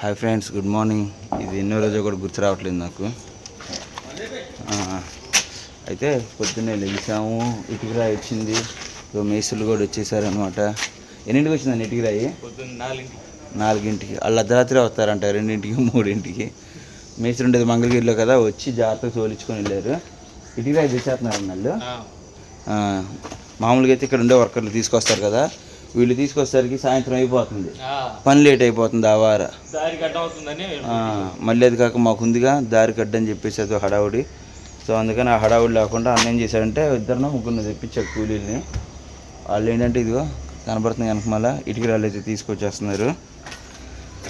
Hi friends good morning. ఇది ఎన్నో రోజు కూడా గుర్తు రావట్లేదు నాకు. అయితే పొద్దున్నే లేచాము ఇటుకరాయి వచ్చింది. ఇగో మేసులు కూడా వచ్చేసారు అనమాట ఎన్నింటికి వచ్చిందండి ఇటుకరాయి నాలుగింటికి. వాళ్ళు అర్ధరాత్రి వస్తారంట రెండింటికి మూడింటికి. మేసులు ఉండేది మంగళగిరిలో కదా వచ్చి జాగ్రత్తగా తోలించుకొని వెళ్ళారు. ఇటుకరాయి తెచ్చేస్తున్నారు వాళ్ళు మామూలుగా అయితే ఇక్కడ ఉండే వర్కర్లు తీసుకొస్తారు కదా. వీళ్ళు తీసుకొచ్చేసరికి సాయంత్రం అయిపోతుంది. పని లేట్ అయిపోతుంది ఆ వార. మళ్ళీ అది కాక మాకు ఉందిగా దారి కడ్డని చెప్పేసి అది హడావుడి. సో అందుకని ఆ హడావుడి లేకుండా అన్న ఏం చేశాడంటే ఇద్దరినో ముగ్గురిని తెప్పించారు కూలీల్ని. వాళ్ళు ఏంటంటే ఇదిగో కనబడుతుంది కనుక మళ్ళీ ఇటుక రాళ్ళు అయితే తీసుకొచ్చేస్తున్నారు.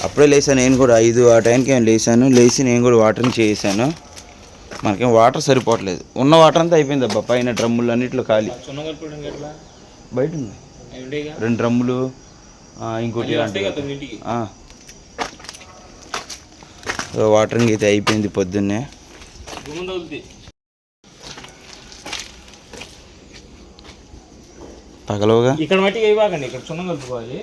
అప్పుడే లేసాను నేను కూడా ఐదు ఆ టైంకి ఏం లేసాను లేచి నేను కూడా వాటర్ని చేసాను మనకేం వాటర్ సరిపోవట్లేదు. ఉన్న వాటర్ అంతా అయిపోయింది అబ్బా పైన డ్రమ్ములు అన్నిట్లో ఖాళీ. బయట ఉంది. రెండు డ్రమ్ములు ఇంకోటి వాటరింగ్ అయితే అయిపోయింది పొద్దున్నే. పగలవుగా ఇక్కడ మట్టికి అయిపోకండి ఇక్కడ సున్నం కలుపుకోవాలి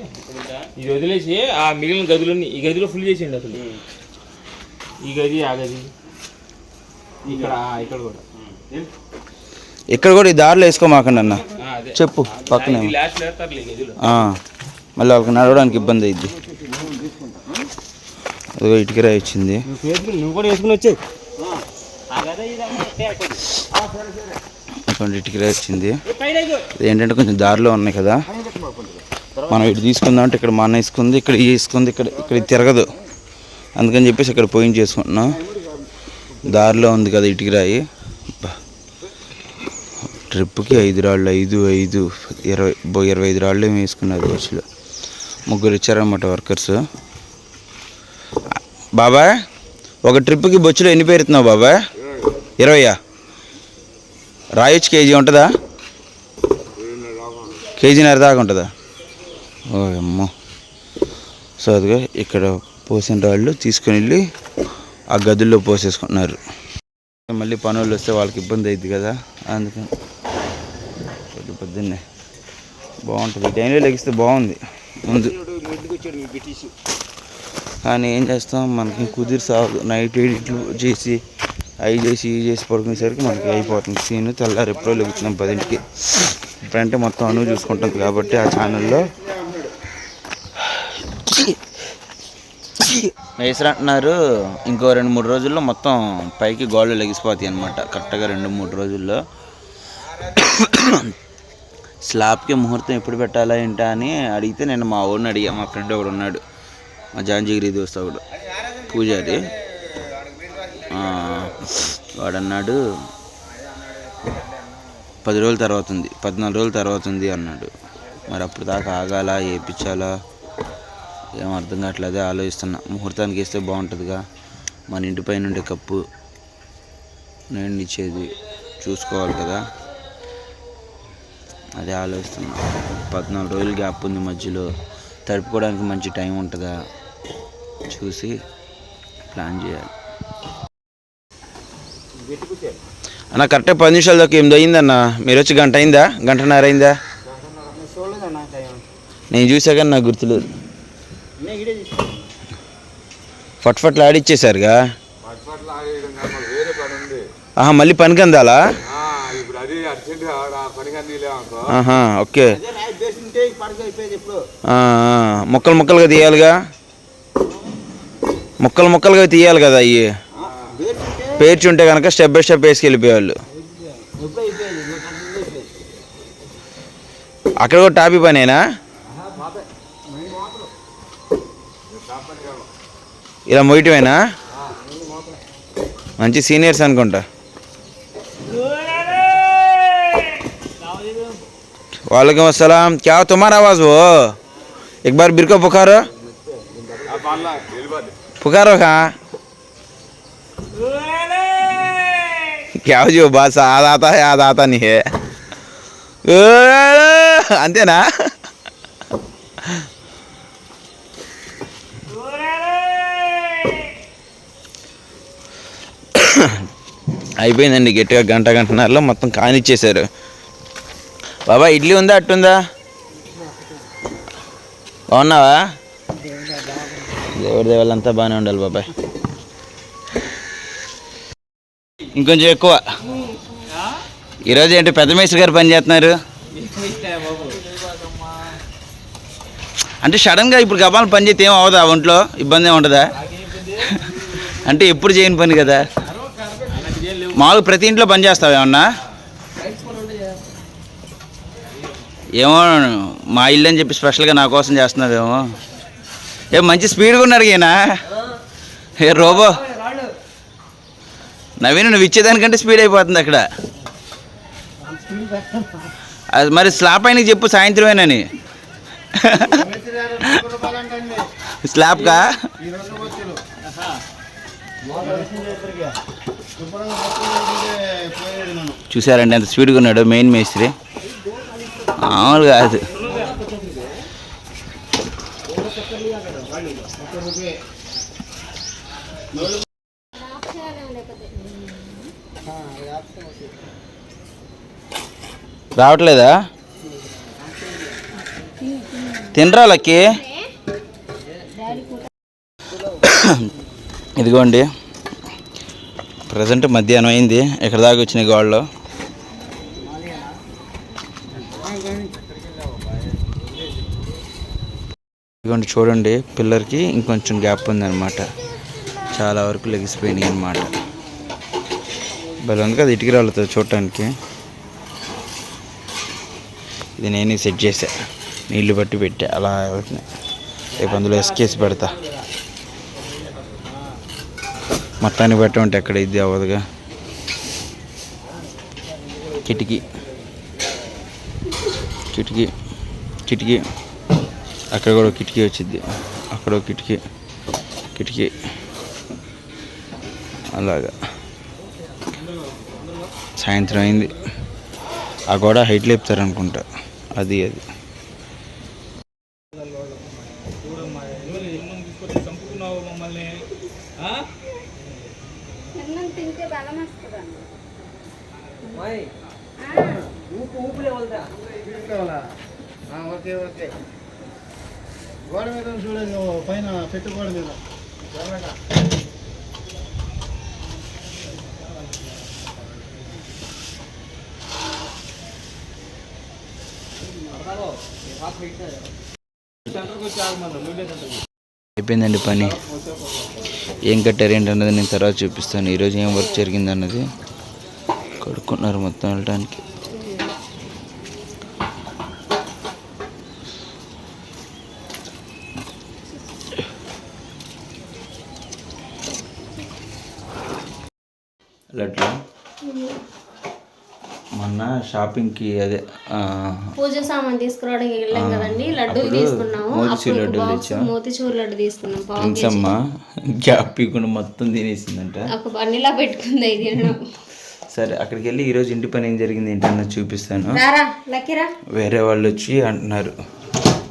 ఇది వదిలేసి ఆ మిగిలిన గదులన్నీ ఈ గదిలో ఫుల్ చేసేయండి అసలు. ఈ గది ఆ గది. ఇక్కడ ఇక్కడ కూడా. ఇక్కడ కూడా ఈ దారిలో వేసుకోమాకండి అన్న. చెప్పు పక్కనే. మళ్ళీ వాళ్ళకి నడవడానికి ఇబ్బంది అయింది అదిగో ఇటుకరా ఇచ్చింది ఇటుకరా ఇచ్చింది ఏంటంటే కొంచెం దారిలో ఉన్నాయి కదా. మనం ఇటు తీసుకుందాం అంటే ఇక్కడ మా అన్న వేసుకుంది ఇక్కడ ఈ వేసుకుంది ఇక్కడ ఇక్కడ తిరగదు. అందుకని చెప్పేసి ఇక్కడ పోయింగ్ చేసుకుంటున్నాం. దారిలో ఉంది కదా ఇటుకరాయి. ట్రిప్కి ఐదు రాళ్ళు ఐదు ఐదు ఇరవై ఇరవై ఐదు రాళ్ళు ఏమి వేసుకున్నారు బస్సులో ముగ్గురు ఇచ్చారనమాట వర్కర్స్. బాబాయ్ ఒక ట్రిప్కి బొచ్చులో ఎన్ని పేరుతున్నావు బాబా ఇరవయా? రాయొచ్చు కేజీ ఉంటుందా? కేజీన్నర దాకా ఉంటుందా? ఓ అమ్మో సో అదిగో ఇక్కడ పోసిన రాళ్ళు తీసుకుని వెళ్ళి ఆ గదుల్లో పోసేసుకుంటున్నారు. మళ్ళీ పనులు వస్తే వాళ్ళకి ఇబ్బంది అయింది కదా అందుకని. పొద్దున్నే బాగుంటుంది. ఈ టైంలో లెగిస్తే బాగుంది. ముందు. కానీ ఏం చేస్తాం? మనకి కుదిరి సాగు. నైట్ ఎడిట్లు చేసి అవి చేసి ఇవి చేసి పడుకునేసరికి మనకి అయిపోతుంది. సీన్ తెల్లారి ఎప్పుడో లెగుతున్నాం పదింటికి. ఇప్పుడంటే మొత్తం అను చూసుకుంటుంది కాబట్టి ఆ ఛానల్లో. మేసర్ అంటున్నారు ఇంకో రెండు మూడు రోజుల్లో మొత్తం పైకి గోళ్ళు లెగిసిపోతాయి అనమాట కరెక్ట్గా రెండు మూడు రోజుల్లో. స్లాబ్కి ముహూర్తం ఎప్పుడు పెట్టాలా ఏంటా అని అడిగితే నేను మా ఊరిని అడిగా మా ఫ్రెండ్ ఒకడు ఉన్నాడు మా జాంజీగిరి దోస్త ఒకడు పూజారి వాడన్నాడు పది రోజుల తర్వాత ఉంది పద్నాలుగు రోజుల తర్వాత ఉంది అన్నాడు. మరి అప్పుడు దాకా ఆగాలా వేయించాలా ఏం అర్థం కావట్లేదే ఆలోచిస్తున్నా. ముహూర్తానికి వేస్తే బాగుంటుందిగా. మన ఇంటిపైన ఉండే కప్పు నేను ఇచ్చేది చూసుకోవాలి కదా. అదే ఆలోచిస్తున్నా. పద్నాలుగు రోజులు గ్యాప్ ఉంది మధ్యలో. తడుపుకోవడానికి మంచి టైం ఉంటుందా? చూసి ప్లాన్ చేయాలి. అన్న కరెక్ట్గా పది నిమిషాల దాకా ఎనిమిది అయిందన్న మీరు వచ్చి గంట అయిందా? గంటన్నర అయిందా? నేను చూసా కానీ నాకు గుర్తులేదు. ఫట్ ఫట్లు ఆడిచ్చేసారుగా? ఆహా మళ్ళీ పనికి అందాలా? ఇప్పుడు అది అర్జెంట్ ఓకే. ముక్కలు ముక్కలుగా తీయాలిగా? ముక్కలు ముక్కలుగా తీయాలి కదా అవి పేర్చి ఉంటే కనుక స్టెప్ బై స్టెప్ వేసుకెళ్ళిపోయేవాళ్ళు. అక్కడ కూడా టాపీ పనేనా? ఇలా మొయ్యటమేనా? మంచి సీనియర్స్ అనుకుంటా. वालेकुम अस्सलाम क्या हो तुम्हारा आवाज़ वो एक बार बिर को पुकारो पुकारो कहाँ क्या हो जो बस याद आता है याद आता नहीं है అంతేనా అయిపోయిందండి గట్టిగా గంట గంటన్నరలో మొత్తం కానిచ్చేశారు బాబా ఇడ్లీ ఉందా అట్టుందా? బాగున్నావా? దేవుడి దేవాలంతా బాగానే ఉండాలి బాబాయ్. ఇంకొంచెం ఎక్కువ. ఈరోజు ఏంటి పెద్ద మేస్త్రి గారు పని చేస్తున్నారు? అంటే సడన్గా ఇప్పుడు గబాలు పని చేస్తే ఏం అవ్వదా ఒంట్లో ఇబ్బంది ఉండదా అంటే ఎప్పుడు చేయని పని కదా? మామూలుగా ప్రతి ఇంట్లో పని చేస్తావు ఏమన్నా? ఏమో మా ఇల్లు అని చెప్పి స్పెషల్గా నా కోసం చేస్తున్నావేమో. ఏ మంచి స్పీడ్గా ఉన్నారు ఈయన. ఏ రోబో. నవీన్ నువ్వు ఇచ్చేదానికంటే స్పీడ్ అయిపోతుంది అక్కడ. అది మరి స్లాబ్ పైన చెప్పు సాయంత్రమేనని స్లాబ్కా చూసారండి ఎంత స్పీడ్గా ఉన్నాడు మెయిన్ మేస్త్రి. మామూలు కాదు రావట్లేదా? తినరా లక్కి? ఇదిగోండి. ప్రజెంట్ మధ్యాహ్నం అయింది. ఇక్కడ దాకా వచ్చినాయి గోళ్ళు ఇదిగోండి చూడండి పిల్లర్కి ఇంకొంచెం గ్యాప్ ఉందన్నమాట. చాలా వరకు లెగిసిపోయినాయి అనమాట భలే ఉంది కదా ఇటుకి రాళ్ళతో చూడటానికి. ఇది నేనే సెట్ చేసా. నీళ్ళు బట్టి పెట్టా. అలా అవుతున్నాయి రేపు అందులో ఎస్కేసి పెడతా. మొత్తానికి పెట్టమంటే ఎక్కడ ఇది అవ్వదుగా. కిటికీ. కిటికీ. కిటికీ. అక్కడ కూడా కిటికీ వచ్చింది. అక్కడ కిటికీ కిటికీ. అలాగా. సాయంత్రం అయింది. ఆ గోడ హైట్ లేపుతారు అనుకుంటా అది అది చంపుకున్నావు మమ్మల్ని అన్నం తింటే బలం వస్తుందన్న ఓకే ఓకే గోడ మీద చూడండి పైన పెట్టు గోడ మీద. అయిపోయిందండి పని. ఏం కట్టారు ఏంటన్నది నేను తర్వాత చూపిస్తాను. ఈరోజు ఏం వర్క్ జరిగింది అన్నది కడుక్కున్నారు మొత్తం వెళ్ళడానికి మొన్న షాపింగ్కి అదే పూజ సామాన్ తీసుకురావడానికి వెళ్ళాం కదండి లడ్డూలు తీసుకున్నాము. మోతీచూర్ లడ్డు తీసుకున్నాం గ్యాప్ పీకుండా మొత్తం తినేసిందంట. ఒక పెట్టుకుంది ఇది సరే అక్కడికి వెళ్ళి ఈరోజు ఇంటి పని ఏం జరిగింది ఏంటన్నది చూపిస్తాను. వేరే వాళ్ళు వచ్చి అంటున్నారు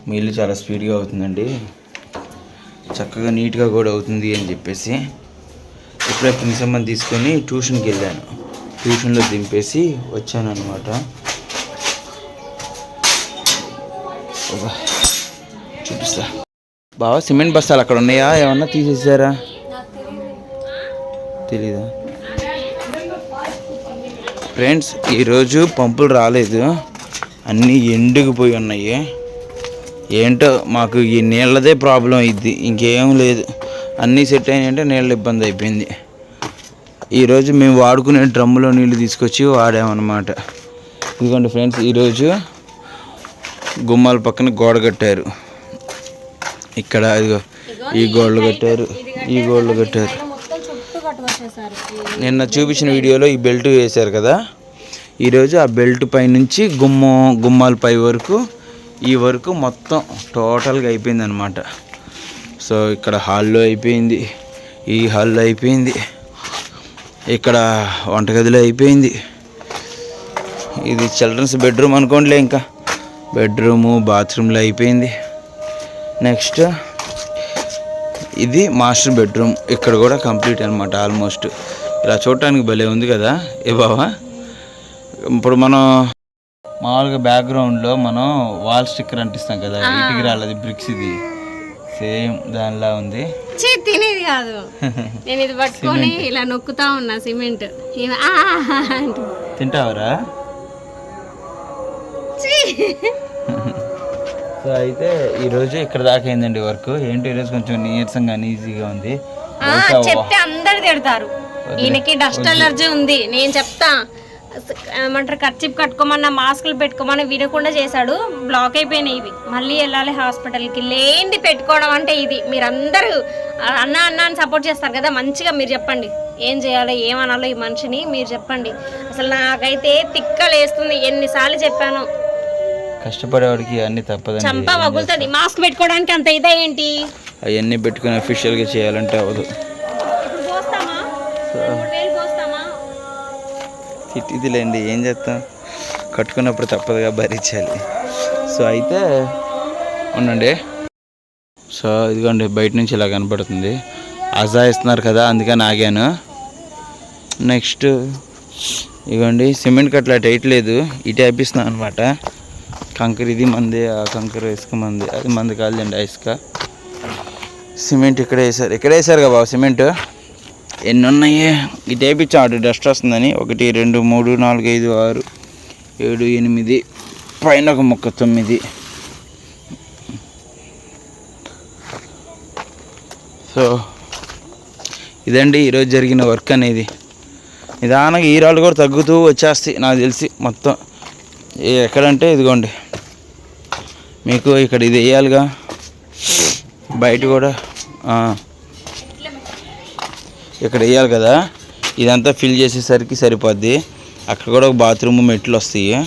మీ ఇల్లు చాలా స్పీడ్గా అవుతుందండి చక్కగా నీట్గా కూడా అవుతుంది అని చెప్పేసి. ఇప్పుడే ప్రిన్సమ్మని తీసుకొని ట్యూషన్కి వెళ్ళాను. ట్యూషన్లో దింపేసి వచ్చాను అనమాట చూపిస్తా. బావా సిమెంట్ బస్తాలు అక్కడ ఉన్నాయా? ఏమన్నా తీసేసారా? తెలీదా? ఫ్రెండ్స్ ఈరోజు పంపులు రాలేదు. అన్నీ ఎండుకుపోయి ఉన్నాయి. ఏంటో మాకు ఈ నీళ్ళదే ప్రాబ్లం అయింది ఇంకేం లేదు. అన్నీ సెట్ అయినాయంటే నీళ్ళ ఇబ్బంది అయిపోయింది. ఈరోజు మేము వాడుకునే డ్రమ్ములో నీళ్ళు తీసుకొచ్చి వాడామన్నమాట. ఇదిగోండి ఫ్రెండ్స్ ఈరోజు గుమ్మాల పక్కన గోడ కట్టారు. ఇక్కడ ఇదిగో ఈ గోడలు కట్టారు ఈ గోడలు కట్టారు. నిన్న చూపించిన వీడియోలో ఈ బెల్ట్ వేశారు కదా. ఈరోజు ఆ బెల్ట్ పై నుంచి గుమ్మం గుమ్మాల పై వరకు ఈ వరకు మొత్తం టోటల్గా అయిపోయింది అనమాట సో ఇక్కడ హాల్లో అయిపోయింది. ఈ హాల్లో అయిపోయింది. ఇక్కడ వంటగదిలో అయిపోయింది. ఇది చిల్డ్రన్స్ బెడ్రూమ్ అనుకోండిలే ఇంకా. బెడ్రూము బాత్రూంలో అయిపోయింది. నెక్స్ట్ ఇది మాస్టర్ బెడ్రూమ్. ఇక్కడ కూడా కంప్లీట్ అనమాట ఆల్మోస్ట్. ఇలా చూడటానికి భలే ఉంది కదా. ఏ బావా? ఇప్పుడు మనం మామూలుగా బ్యాక్గ్రౌండ్లో మనం వాల్ స్టిక్కర్ అంటిస్తాం కదా ఇటుకి రాలేదు బ్రిక్స్ ఇది. సేమ్ దానిలా ఉంది. చీ తినేది కాదు. నేను ఇది పట్టుకొని ఇలా నొక్కుతా ఉన్నా సిమెంట్. తింటావరా! సో అయితే ఈరోజు ఇక్కడ దాకా అయిందండి వర్క్? ఏంటి ఈరోజు కొంచెం నీరసంగా ఈజీగా ఉంది? ఆ, చెప్తే అందరు తిడతారు. ఈయనకి డస్ట్ అలర్జీ ఉంది. నేను చెప్తా. ఏమంటారు ఖర్చు కట్టుకోమన్నా మాస్కులు పెట్టుకోమని వినకుండా చేశాడు. బ్లాక్ అయిపోయినాయి ఇవి. మళ్ళీ వెళ్ళాలి హాస్పిటల్కి. లేనిది పెట్టుకోవడం అంటే ఇది. మీరందరూ అన్న అన్న అని సపోర్ట్ చేస్తారు కదా మంచిగా మీరు చెప్పండి. ఏం చేయాలో ఏమనాలో ఈ మనిషిని మీరు చెప్పండి. అసలు నాకైతే తిక్కలేస్తుంది ఎన్నిసార్లు చెప్పాను. కష్టపడేవాడికి అన్ని తప్పదండి. చంప వగులుతుంది. మాస్క్ పెట్టుకోవడానికి అంత ఇదే ఏంటి? అవన్నీ పెట్టుకుని అఫీషియల్గా చేయాలంటే అవ్వదు. ఇదిలేండి ఏం చేస్తాం? కట్టుకున్నప్పుడు తప్పదుగా భరించాలి. సో అయితే ఉండండి. సో ఇదిగోండి బయట నుంచి ఇలా కనపడుతుంది. అజా ఇస్తున్నారు కదా అందుకని ఆగాను. నెక్స్ట్ ఇదిగోండి సిమెంట్ కట్ల అటు వేయట్లేదు ఇటు వేపిస్తున్నాను అనమాట కంకర ఇది మంది ఆ కంకర ఇసుక మంది. అది మంది కాదండి ఆ ఇసుక సిమెంట్ ఇక్కడ వేసారు. ఇక్కడ వేసారు కదా బాబు సిమెంట్? ఎన్ని ఉన్నాయి ఇటు వేయించాం అటు డస్ట్ వస్తుందని ఒకటి రెండు మూడు నాలుగు ఐదు ఆరు ఏడు ఎనిమిది పైన ఒక మొక్క తొమ్మిది. సో ఇదండి ఈరోజు జరిగిన వర్క్ అనేది. నిదానంగా ఈరాళ్ళు కూడా తగ్గుతూ వచ్చేస్తాయి నాకు తెలిసి మొత్తం. ఎక్కడంటే ఇదిగోండి. మీకు ఇక్కడ ఇది వేయాలిగా. బయట కూడా ఇక్కడ వేయాలి కదా. ఇదంతా ఫిల్ చేసేసరికి సరిపోద్ది. అక్కడ కూడా ఒక బాత్రూమ్ మెట్లు వస్తాయి.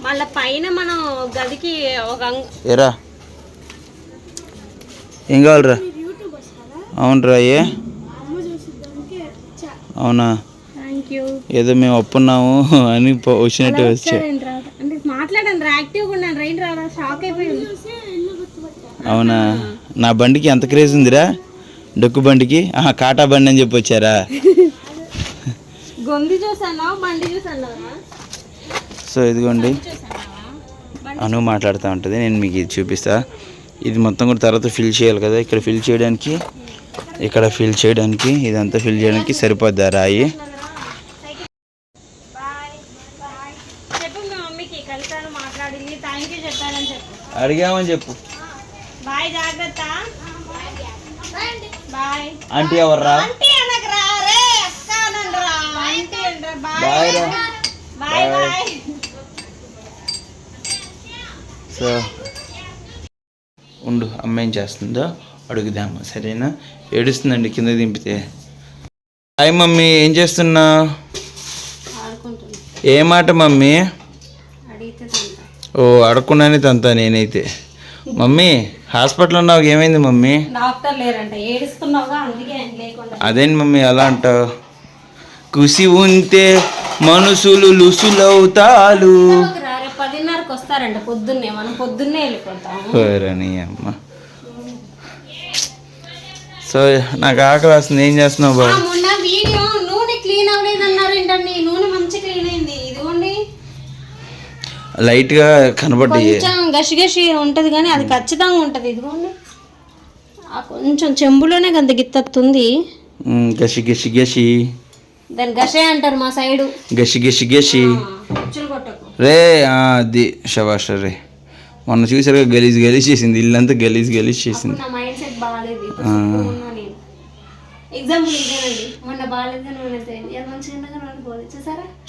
మళ్ళీ పైన మనం గదికి ఒక అంగ- ఏరా? ఏం కావాలరా? అవునరా ఏ? అవునా? ఏదో మేము ఒప్పున్నాము అని పో- వచ్చినట్టు వచ్చా. అంటే మాట్లాడండి రా యాక్టివ్గా ఉన్నాను రైన్ రాదా షాక్ అయిపోయింది అవునా? నా బండికి ఎంత క్రేజ్ ఉందిరా? డొక్కు బండికి ఆహా కాటా బండి అని చెప్పి వచ్చారా? సో ఇదిగోండి. అను మాట్లాడుతూ ఉంటుంది నేను మీకు ఇది చూపిస్తా. ఇది మొత్తం కూడా తర్వాత ఫిల్ చేయాలి కదా ఇక్కడ ఫిల్ చేయడానికి? ఇక్కడ ఫిల్ చేయడానికి ఇదంతా ఫిల్ చేయడానికి సరిపోద్ది రాయి? చెప్పు మీ మమ్మీకి కలిసాను మాట్లాడింది థ్యాంక్ యూ చెప్పానని చెప్పు అడిగామని చెప్పు బాయ్ జాగ్రత్త బాయ్ ఆంటీ ఎవర్రా? బాయ్ రా. బాయ్. బాయ్ సో ఉండు అమ్మ ఏం చేస్తుందో అడుగుదాము సరేనా? ఏడుస్తుందండి కింద దింపితే. హాయ్ మమ్మీ ఏం చేస్తున్నా? ఏ మాట మమ్మీ? ఓ అడగకుండానే తంతా నేనైతే. మమ్మీ హాస్పిటల్ ఉన్నావు ఏమైంది మమ్మీ? డాక్టర్ లేరంట ఏడుస్తున్నావుగా అందుకే లేకుండా. అదేంటి మమ్మీ అలా అంటావు? కుసి ఉంటే మనుషులు లుసులవుతాలు పదిన్నరకు వస్తారంట పొద్దున్నే మనం పొద్దున్నే వెళ్ళిపోతాము. ఓరని అమ్మ. సో నాకు ఆకలి వస్తుంది ఏం చేస్తున్నావు బాబు? మొన్న వీడియో నూనె క్లీన్ అవ్వలేదన్నారు ఏంటండి నూనె మంచి క్లీన్ అయింది. లైట్గా కనబడ్డాయి. కొంచెం గసి గసి ఉంటది కానీ అది ఖచ్చితంగా ఉంటది. ఇదిగోండి. ఆ కొంచెం చెంబులోనే గంత గిత్తత్తుంది. గసి గసి గసి దాని గసే అంటారు మా సైడు. గసి గసి గసి రే ఆ, అది శబాష్ రే. మొన్న చూసారుగా గలీజ్ గలీజ్ చేసింది. ఇల్లంతా గలీజ్ గలీజ్ చేసింది. నా మైండ్ సెట్ బాగాలేదు. ఎగ్జాంపుల్ ఇదేనండి. మొన్న బాగాలేదు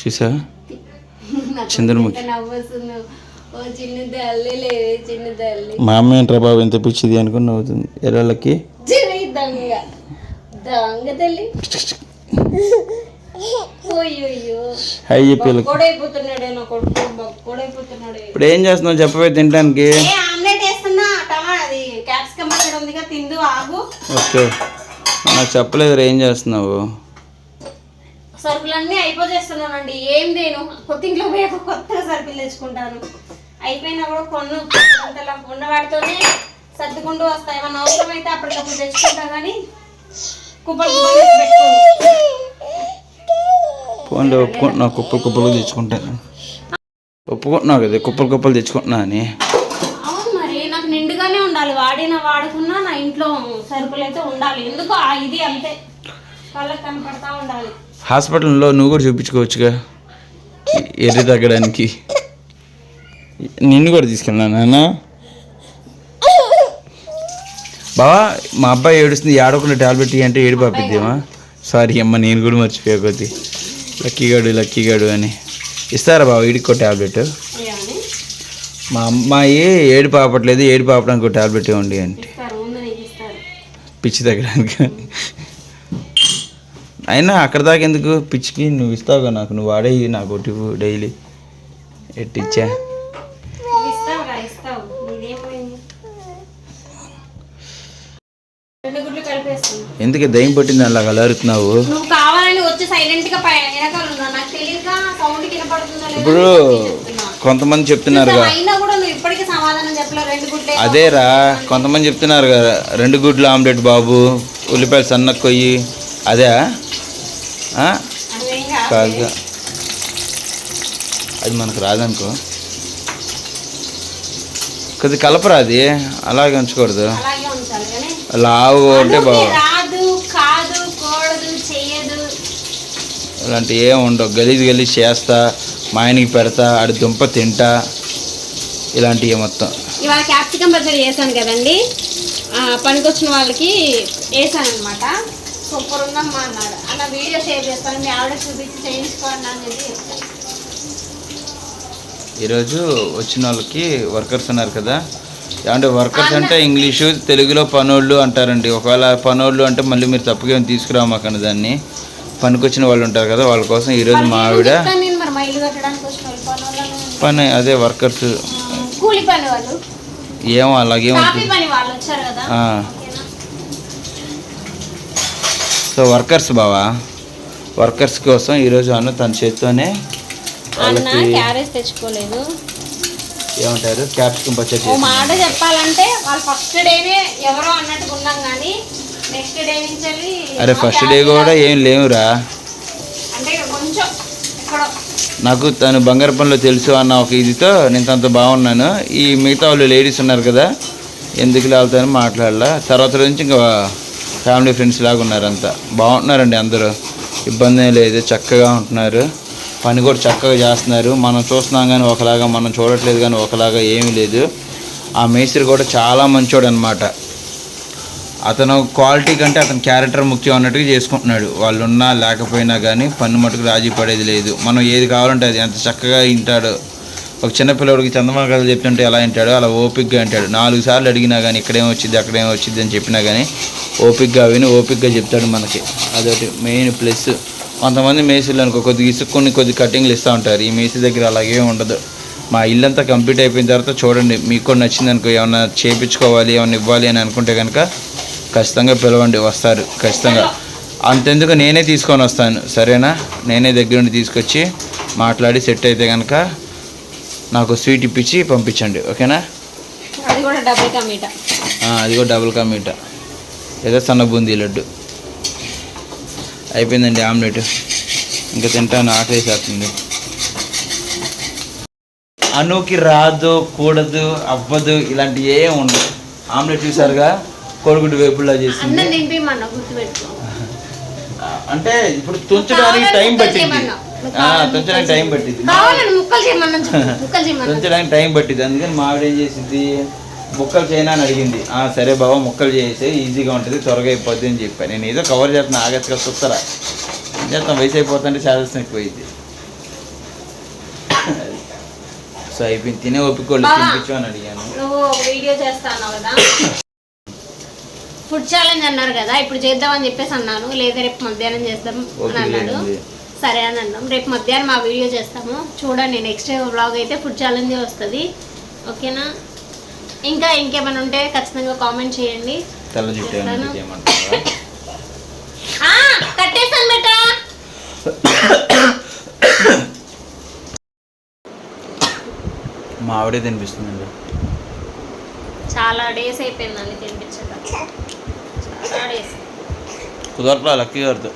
చూసా చంద్రముఖి. మా అమ్మ ఏంట్రా బాబు ఎంత పిచ్చిది అనుకుని నవ్వుతుంది. కొడుకు బొక్కడైపోతున్నాడే. ఇప్పుడు ఏం చేస్తున్నావు? చెప్పవే తినడానికి. ఓకే. నాకు చెప్పలేదు ఏం చేస్తున్నావు? సరుకులన్నీ అయిపోజేస్తున్నానండి ఏం దేను కొత్త ఇంట్లో పోయాక కొత్తగా సరుకులు తెచ్చుకుంటాను. అయిపోయినా కూడా కొన్ను అంతలా ఉన్న వాటితోనే సర్దుకుంటూ వస్తాయి ఏమన్నా అవసరం అయితే అప్పటికప్పుడు తెచ్చుకుంటా కానీ కుప్పలు ఫోన్లో ఒప్పుకుంటున్నావు కుప్పలు కుప్పలు తెచ్చుకుంటాను ఒప్పుకుంటున్నావు కదా కుప్పలు కుప్పలు తెచ్చుకుంటున్నా అని. అవును మరి నాకు నిండుగానే ఉండాలి. వాడిన వాడకున్నా నా ఇంట్లో సరుకులు అయితే ఉండాలి. ఎందుకు ఆ ఇది అంతే. కళ్ళకి కనపడతా ఉండాలి. హాస్పిటల్లో నువ్వు కూడా చూపించుకోవచ్చుగా. ఎర్రి తగ్గడానికి. నిన్ను కూడా తీసుకెళ్ళా నాన్న? బావా మా అబ్బాయి ఏడుస్తుంది ఏడవకుండా టాబ్లెట్ అంటే ఏడు పంపిద్దేమా సారీ అమ్మ నేను కూడా మర్చిపోయా కొద్ది. లక్కీగాడు లక్కీగాడు అని. ఇస్తారా బావ వీడికో టాబ్లెట్? మా అమ్మాయి ఏడు పాపట్లేదు ఏడు పాపడానికి ఒక టాబ్లెట్ ఇవ్వండి అంటే. పిచ్చి తగ్గడానికి. అయినా అక్కడ దాకా ఎందుకు? పిచ్చికి నువ్వు ఇస్తావుగా నాకు. నువ్వు వాడే నాకు ఒకటి డైలీ. ఎట్టిచ్చా ఎందుకు దయ్యం పట్టింది అలా అలరుతున్నావు? లేదో ఇప్పుడు. కొంతమంది చెప్తున్నారుగా అదేరా కొంతమంది చెప్తున్నారు కదా రెండు గుడ్లు ఆమ్లెట్ బాబు ఉల్లిపాయలు సన్న కొయ్యి. అదే ఆ? అదేం? కాదు. అది మనకు రాదనుకో. కొద్ది కలపరా అది? అలాగే ఉంచకూడదు. లావు అంటే బాగు. ఇలాంటి ఏం ఉండవు. గలీజ్ గలీజ్ చేస్తా మా ఆయనకి పెడతా ఆడి దుంప తింటా ఇలాంటివి మొత్తం. ఇవాళ క్యాప్సికం పచ్చడి చేశాను కదండి. ఆ, పనికొచ్చిన వాళ్ళకి వేసాను అనమాట సూపర్ ఉందమ్మా అన్నాడు. అన్న వీడియో షేర్ చేస్తాను మీ ఆవిడ చూపించి చేయించుకోండి అని చెప్పి ఈరోజు వచ్చిన వాళ్ళకి వర్కర్స్ ఉన్నారు కదా. అంటే వర్కర్స్ అంటే ఇంగ్లీషు తెలుగులో పనోళ్ళు అంటారండి. ఒకవేళ పనోళ్ళు అంటే మళ్ళీ మీరు తప్పుగా ఏమి తీసుకురామాకండి దాన్ని. పనికొచ్చిన వాళ్ళు ఉంటారు కదా వాళ్ళ కోసం ఈరోజు మా ఆవిడ పని అదే వర్కర్స్. ఏమో అలాగే ఉంటుంది పని వాళ్ళు వచ్చారు కదా ఆ. ఓకేనా? సో వర్కర్స్ బావా? వర్కర్స్ కోసం ఈరోజు అన్న తన చేత్తోనే వాళ్ళకి క్యారేజ్ తెచ్చుకోలేదు. ఏమంటారు? క్యాప్సికం పచ్చడి ఓ మాట చెప్పాలంటే వాళ్ళు ఫస్ట్ డేనే ఎవరో అన్నట్టుగా ఉన్నాం కానీ నెక్స్ట్ డే నుంచి అరే ఫస్ట్ డే కూడా ఏం లేవురా. అంటే కొంచెం నాకు తను బంగారు పనిలో తెలుసు అన్న ఒక ఇదితో నేను తనతో బాగున్నాను. ఈ మిగతా వాళ్ళు లేడీస్ ఉన్నారు కదా ఎందుకు వెళ్తాను మాట్లాడలా. తర్వాత నుంచి ఇంకా ఫ్యామిలీ ఫ్రెండ్స్ లాగా ఉన్నారు అంతా బాగుంటున్నారండి అందరూ. ఇబ్బంది ఏం లేదు చక్కగా ఉంటున్నారు. పని కూడా చక్కగా చేస్తున్నారు. మనం చూస్తున్నాం కానీ ఒకలాగా మనం చూడట్లేదు కానీ ఒకలాగా ఏమీ లేదు. ఆ మేస్త్రి కూడా చాలా మంచోడు అనమాట అతను క్వాలిటీ కంటే అతని క్యారెక్టర్ ముఖ్యం అన్నట్టుగా చేసుకుంటున్నాడు. వాళ్ళు ఉన్నా లేకపోయినా కానీ పన్ను మటుకు రాజీ పడేది లేదు. మనం ఏది కావాలంటే అది. ఎంత చక్కగా వింటాడు. ఒక చిన్న పిల్లడికి చందమామ కథలు చెప్తుంటే ఎలా వింటాడో అలా ఓపిక్గా వింటాడు నాలుగు సార్లు అడిగినా కానీ ఇక్కడేం వచ్చింది అక్కడేం వచ్చింది అని చెప్పినా కానీ ఓపిక్గా విని ఓపిక్గా చెప్తాడు మనకి. అదొకటి మెయిన్ ప్లస్. కొంతమంది మేసీలు అనుకో కొద్దిగా ఇసుక్కుని కొద్ది కటింగ్లు ఇస్తూ ఉంటారు. ఈ మేసీ దగ్గర అలాగే ఉండదు. మా ఇల్లంతా కంప్లీట్ అయిపోయిన తర్వాత చూడండి మీకు కూడా నచ్చింది అనుకో ఏమన్నా చేపించుకోవాలి ఏమన్నా ఇవ్వాలి అని అనుకుంటే కనుక ఖచ్చితంగా పిలవండి వస్తారు. ఖచ్చితంగా. అంతెందుకు నేనే తీసుకొని వస్తాను. సరేనా? నేనే దగ్గర నుండి తీసుకొచ్చి మాట్లాడి సెట్ అయితే కనుక నాకు స్వీట్ ఇప్పించి పంపించండి ఓకేనా? అది కూడా డబుల్ కమీట ఆ, అది కూడా డబుల్ కా మీట. ఏదో సన్న బూందీ లడ్డు. అయిపోయిందండి ఆమ్లెట్. ఇంకా తింటాను ఆకలేసేస్తుంది. అనుకి రాదు కూడదు అవ్వదు ఇలాంటివి ఏం ఉండదు. ఆమ్లెట్ చూసారుగా? కోడిగుడ్డు వేపుల్లా చేసింది. అంటే ఇప్పుడు తుంచడానికి టైం పట్టింది. తుంచడానికి టైం పట్టింది. తుంచడానికి టైం పట్టింది. అందుకని మా ఆవిడ ఏం చేసింది ముక్కలు చేయనా అని అడిగింది. ఆ సరే బాబా ముక్కలు చేస్తే ఈజీగా ఉంటుంది త్వరగా అయిపోద్ది అని చెప్పాను నేను ఏదో కవర్ చేస్తున్నా ఆగచ్చుగా చూస్తారా? చేస్తాం వయసు అయిపోతుంటే శాలరీస్ ఎక్కువైంది సో అయిపోయింది. తినే బావా. తినిపించు అని అడిగాను. వీడియో చేస్తాను కదా? ఫుడ్ ఛాలెంజ్ అన్నారు కదా ఇప్పుడు చేద్దామని చెప్పేసి అన్నాను. లేదా రేపు మధ్యాహ్నం చేద్దాం అని అన్నాడు. సరే అని అన్నాం. రేపు మధ్యాహ్నం మా వీడియో చేస్తాము. చూడండి నెక్స్ట్ వ్లాగ్ అయితే ఫుడ్ ఛాలెంజ్ వస్తుంది. ఓకేనా? ఇంకా ఇంకేమైనా ఉంటే ఖచ్చితంగా కామెంట్ చేయండి. తెల్ల జుట్టు ఏమన్నా చేస్తాను. చేయమంటారా ఆ, కట్టేస్తాను బెటా. మా ఆవిడే తినిపిస్తుందండి. చాలా డేస్ అయిపోయిందండి తినిపించక. చాలా డేస్ కుదరట్లా లక్కీ గారితో.